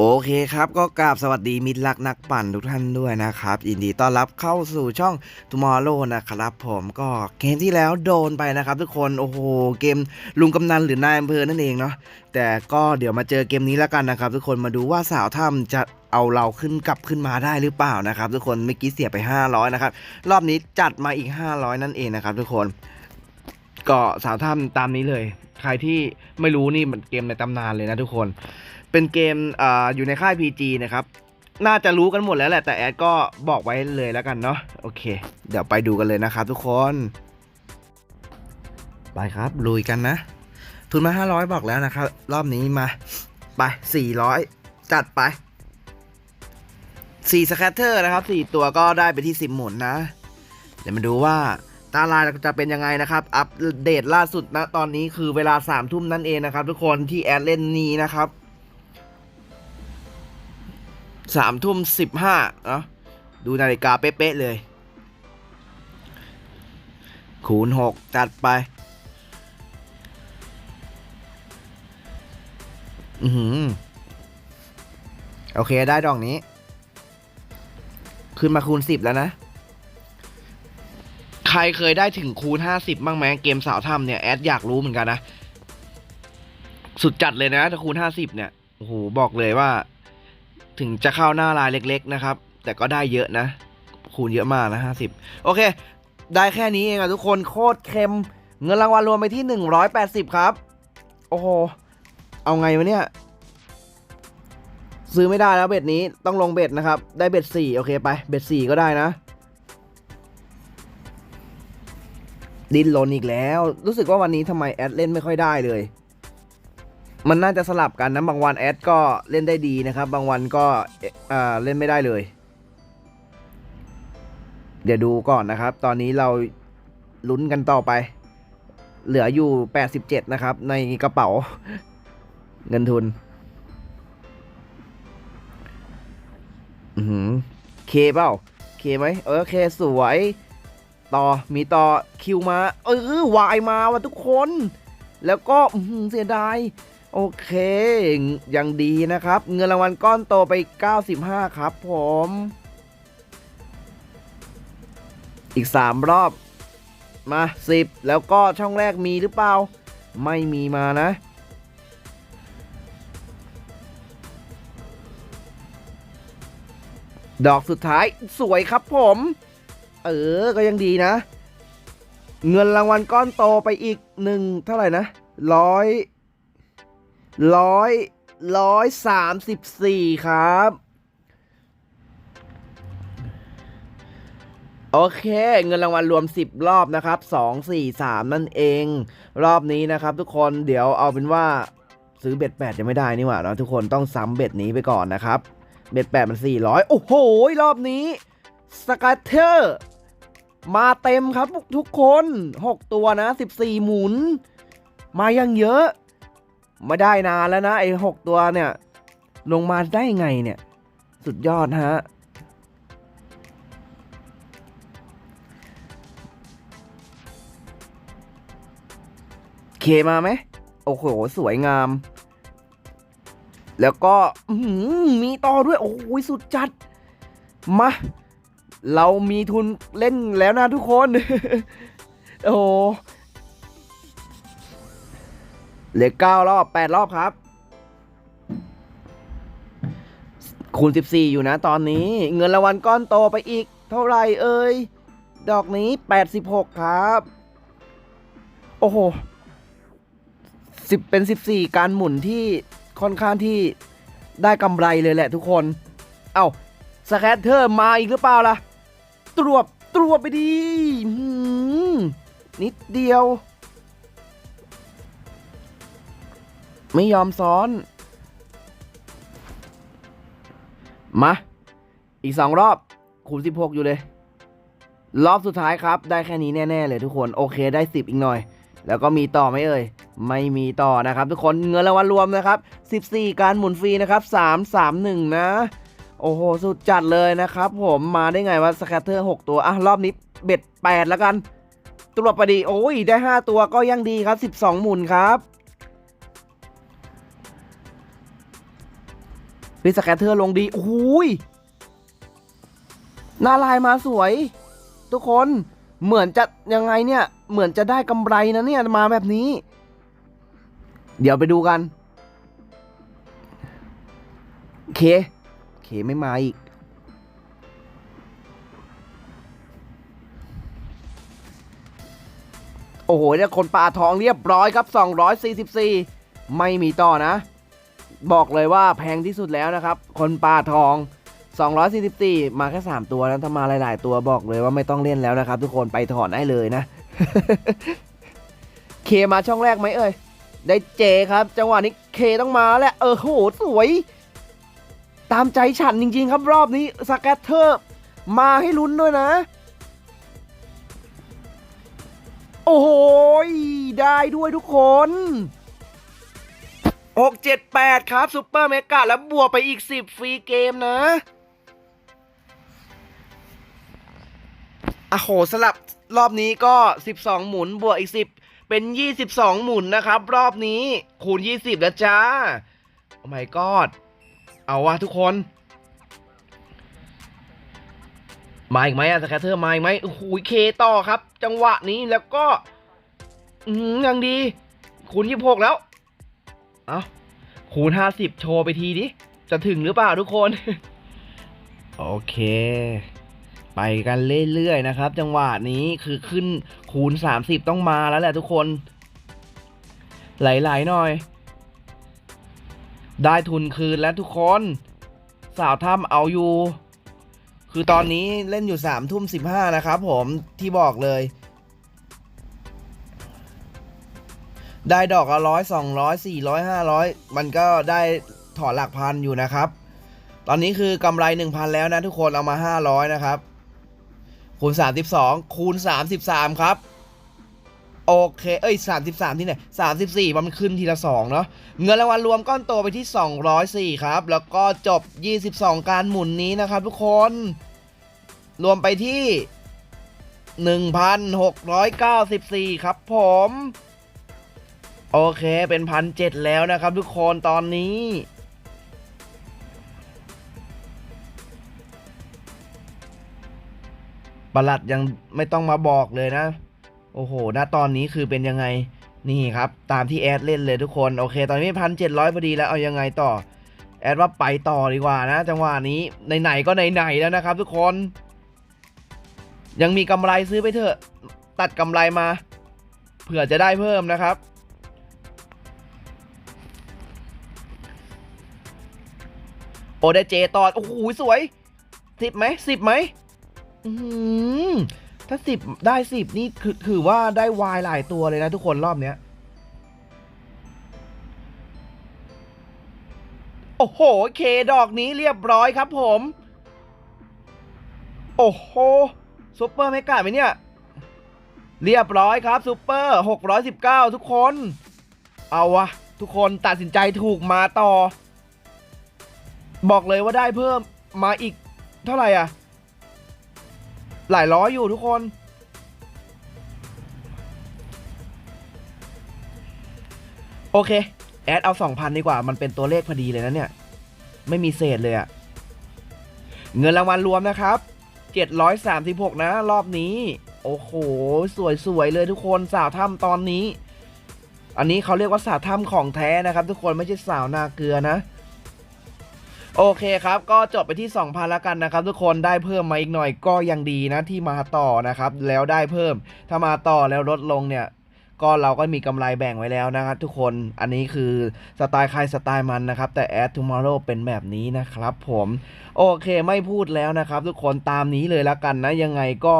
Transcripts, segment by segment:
โอเคครับก็กราบสวัสดีมิตรรักนักปั่นทุกท่านด้วยนะครับยินดีต้อนรับเข้าสู่ช่อง Tomorrow นะครับ ผมก็เกมที่แล้วโดนไปนะครับทุกคนโอ้โหเกมลุงกำนันหรือนายอำเภอนั่นเองเนาะแต่ก็เดี๋ยวมาเจอเกมนี้แล้วกันนะครับ ทุกคนมาดูว่าสาวถ้ำจะเอาเราขึ้นกลับขึ้นมาได้หรือเปล่านะครับ ทุกคนเมื่อกี้เสียไป 500นะครับรอบนี้จัดมาอีก 500 นั่นเองนะครับ ทุกคนก็สาวถ้ำตามนี้เลย ใครที่ไม่รู้นี่มันเกมในตำนานเลยนะทุกคน เป็นเกมออยู่ในค่าย PG นะครับ น่าจะรู้กันหมดแล้วแหละ แต่แอดก็บอกไว้เลยแล้วกันเนาะ โอเค เดี๋ยวไปดูกันเลยนะครับทุกคน ไปครับ ลุยกันนะ ทุนมา 500 บอกแล้วนะครับ รอบนี้มา ไป 400 จัดไป4สแคตเตอร์นะครับ 4 ตัวก็ได้ไปที่ 10 หมุนนะ เดี๋ยวมาดูว่าตารางจะเป็นยังไงนะครับ อัปเดตล่าสุดนะตอนนี้คือเวลา3ทุ่มนั่นเองนะครับ ทุกคนที่แอดเล่นนี้นะครับ สามทุ่มสิบห้าเนาะดูนาฬิกาเป๊ะๆเลย คูณหกจัดไปอือหือโอเคได้ดอกนี้ ขึ้นมาคูณสิบแล้วนะ ใครเคยได้ถึงคูณห้าสิบบ้างไหมเกมสาวถ้ำเนี่ย แอดอยากรู้เหมือนกันนะ สุดจัดเลยนะถ้าคูณห้าสิบเนี่ยโอ้โหบอกเลยว่า ถึงจะเข้าหน้าลายเล็ก ๆ นะครับ แต่ก็ได้เยอะนะ คูณเยอะมากนะห้าสิบโอเค ได้แค่นี้เองอะทุกคนโคตรเค็ม เงินรางวัลรวมไปที่หนึ่งร้อยแปดสิบครับ โอ้โห เอาไงวะเนี่ย ซื้อไม่ได้แล้วเบ็ดนี้ต้องลงเบ็ดนะครับ ได้เบ็ดสี่โอเคไป เบ็ดสี่ก็ได้นะดินลนอีกแล้ว รู้สึกว่าวันนี้ทำไมแอดเล่นไม่ค่อยได้เลย มันน่าจะสลับกันนะบางวันแอดก็เล่นได้ดีนะครับ บางวันก็เอ่อเล่นไม่ได้เลย เดี๋ยวดูก่อนนะครับ ตอนนี้เราลุ้นกันต่อไป เหลืออยู่ 87 นะครับ ในกระเป๋า เงินทุนอือหือเคเปล่า เคไหมเออเคสวย ต่อมีต่อคิวมา เออวายมาว่ะทุกคน แล้วก็เสียดาย โอเค ยังดีนะครับ เงินรางวัลก้อนโตไป 95 ครับผม อีก 3 รอบ มา 10 แล้วก็ช่องแรกมีหรือเปล่า ไม่มีมานะ ดอกสุดท้ายสวยครับผม เออ ก็ยังดีนะ เงินรางวัลก้อนโตไปอีกหนึ่งเท่าไหร่นะร้อย ร้อยร้อยสามสิบสี่ครับ โอเค เงินรางวัลรวม 10 รอบนะครับ 2 4 3 นั่นเอง รอบนี้นะครับ ทุกคนเดี๋ยวเอาเป็นว่าซื้อเบ็ด8ยังไม่ได้นี่หว่าเนาะทุกคนต้องซ้ำเบ็ดนี้ไปก่อนนะครับ เบ็ด8มัน400โอ้โห รอบนี้สกัตเตอร์มาเต็มครับทุกคน 6 ตัวนะ 14 หมุน มายังเยอะ ไม่ได้นานแล้วนะไอ้6ตัวเนี่ย ลงมาได้ไงเนี่ย สุดยอดฮะเคมาไหมโอ้โห สวยงาม แล้วก็มีต่อด้วยโอ้โหสุดจัด มา เรามีทุนเล่นแล้วนะทุกคน โอ้ เหลือเก้ารอบแปดรอบครับ คูณ14อยู่นะตอนนี้ เงินรางวัลก้อนโตไปอีก เท่าไหร่เอ่ย ดอกนี้86ครับ โอ้โหสิบเป็น14การหมุนที่ค่อนข้างที่ได้กำไรเลยแหละทุกคน เอ้าสแคตเตอร์มาอีกหรือเปล่าล่ะ ตรวจตรวจไปดีนิดเดียว ไม่ยอมซ้อน มา อีกสองรอบคูณ16 อยู่เลย รอบสุดท้ายครับ ได้แค่นี้แน่ ๆ เลยทุกคน โอเคได้ 10 อีกหน่อย แล้วก็มีต่อไหมเอ่ย ไม่มีต่อนะครับ ทุกคนเงินรางวัลรวมนะครับ 14 การหมุนฟรีนะครับ 331 นะ โอ้โห สุดจัดเลยนะครับ ผมมาได้ไงวะสแคตเตอร์ 6 ตัว อะ รอบนี้เบ็ด 8 แล้วกันตรวจไปดี โอ้ย ได้ 5 ตัวก็ยังดีครับ 12 หมุนครับ พี่สแคตเตอร์ลงดีโอ้ยหน้าลายมาสวย ทุกคนเหมือนจะยังไงเนี่ย เหมือนจะได้กำไรนะเนี่ยมาแบบนี้ เดี๋ยวไปดูกัน เค เคไม่มาอีก โอ้โหเนี่ยคนป่าทองเรียบร้อยครับ 244 ไม่มีต่อนะ บอกเลยว่าแพงที่สุดแล้วนะครับ คนป่าทอง 244 มาแค่ 3 ตัวนะถ้ามาหลาย ๆ ตัวบอกเลยว่าไม่ต้องเล่นแล้วนะครับ ทุกคนไปถอนได้เลยนะ เคมาช่องแรกไหมเอ่ย ได้เจครับ จังหวะนี้เคต้องมาแล้วเออโหสวย ตามใจฉันจริง ๆ ครับรอบนี้สแกตเตอร์มาให้ลุ้นด้วยนะ โอ้โหได้ด้วยทุกคน 6 7 8 ครับซูเปอร์เมกาแล้วบวกไปอีก 10 ฟรีเกมนะอะโหสลับรอบนี้ก็ 12 หมุนบวกอีก 10 เป็น 22 หมุนนะครับ รอบนี้คูณ 20 แล้วจ้า โอ้ my god เอาวะทุกคน มาอีกไหมอะสแคเตอร์มาอีกไหมโอ้โหเคต่อครับ จังหวะนี้แล้วก็อืมยังดีคูณยี่หกแล้ว เอาคูณห้าสิบโชว์ไปทีดิ จะถึงหรือเปล่าทุกคน โอเค ไปกันเรื่อยๆนะครับ จังหวะนี้คือขึ้นคูณ30ต้องมาแล้วแหละทุกคน ไหลๆหน่อย ได้ทุนคืนแล้วทุกคน สาวถ้ำเอาอยู่ คือตอนนี้เล่นอยู่สามทุ่มสิบห้านะครับผมที่บอกเลย ได้ดอกละร้อยสองร้อยสี่ร้อยห้าร้อยมันก็ได้ถอนหลักพันอยู่นะครับ ตอนนี้คือกำไรหนึ่งพันแล้วนะทุกคนเอามาห้าร้อยนะครับ คูณสามสิบสองคูณสามสิบสามครับโอเค เอ้ยสามสิบสามที่ไหนสามสิบสี่มันขึ้นทีละสองเนาะ เงินรางวัลรวมก้อนโตไปที่204ครับ แล้วก็จบ22การหมุนนี้นะครับทุกคน รวมไปที่1,694ครับผม โอเคเป็นพันเจ็ดแล้วนะครับทุกคนตอนนี้ประหลัดยังไม่ต้องมาบอกเลยนะ โอ้โหณตอนนี้คือเป็นยังไง นี่ครับ ตามที่แอดเล่นเลยทุกคน โอเค ตอนนี้พันเจ็ดร้อยพอดีแล้ว เอายังไงต่อ แอดว่าไปต่อดีกว่านะ จังหวะนี้ ไหนๆก็ไหนๆแล้วนะครับ ทุกคน ยังมีกำไรซื้อไปเถอะ ตัดกำไรมา เผื่อจะได้เพิ่มนะครับ โอได้เจตอนโอ้โหสวยสิบไหมสิบไหมอือหือถ้าสิบได้สิบนี่คือถือว่าได้วายหลายตัวเลยนะทุกคนรอบเนี้ยโอ้โห เคดอกนี้เรียบร้อยครับผม โอ้โหซุปเปอร์ไม่กาไหมเนี่ย เรียบร้อยครับซุปเปอร์619ทุกคน เอาวะ ทุกคนตัดสินใจถูกมาต่อ บอกเลยว่าได้เพิ่มมาอีกเท่าไหร่อะ หลายร้อยอยู่ทุกคน โอเค แอดเอา 2,000 ดีกว่า มันเป็นตัวเลขพอดีเลยนะเนี่ย ไม่มีเศษเลยอะเงินรางวัลรวมนะครับ 736 นะ รอบนี้ โอ้โห สวย ๆ เลยทุกคนสาวถ้ำตอนนี้ อันนี้เขาเรียกว่าสาวถ้ำของแท้นะครับ ทุกคนไม่ใช่สาวนาเกลือนะ โอเคครับ ก็จบไปที่ 2,000แล้วกันนะครับ ทุกคนได้เพิ่มมาอีกหน่อยก็ยังดีนะที่มาต่อนะครับ แล้วได้เพิ่ม ถ้ามาต่อแล้วลดลงเนี่ยก็เราก็มีกำไรแบ่งไว้แล้วนะครับทุกคน อันนี้คือสไตล์ใครสไตล์มันนะครับ แต่ Add Tomorrow เป็นแบบนี้นะครับผม โอเคไม่พูดแล้วนะครับ ทุกคนตามนี้เลยแล้วกันนะ ยังไงก็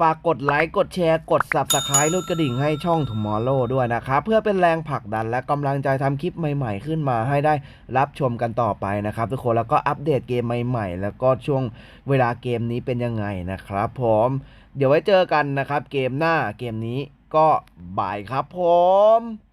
ฝากกดไลค์กดแชร์กด Subscribe รูดกระดิ่งให้ช่อง Tomorrow ด้วยนะครับเพื่อเป็นแรงผลักดันและกำลังใจทำคลิปใหม่ๆ ขึ้นมาให้ได้รับชมกันต่อไปนะครับ ทุกคนแล้วก็อัปเดตเกมใหม่ๆ แล้วก็ช่วงเวลาเกมนี้เป็นยังไงนะครับผมเดี๋ยวไว้เจอกันนะครับ เกมหน้าเกมนี้ก็บายครับผม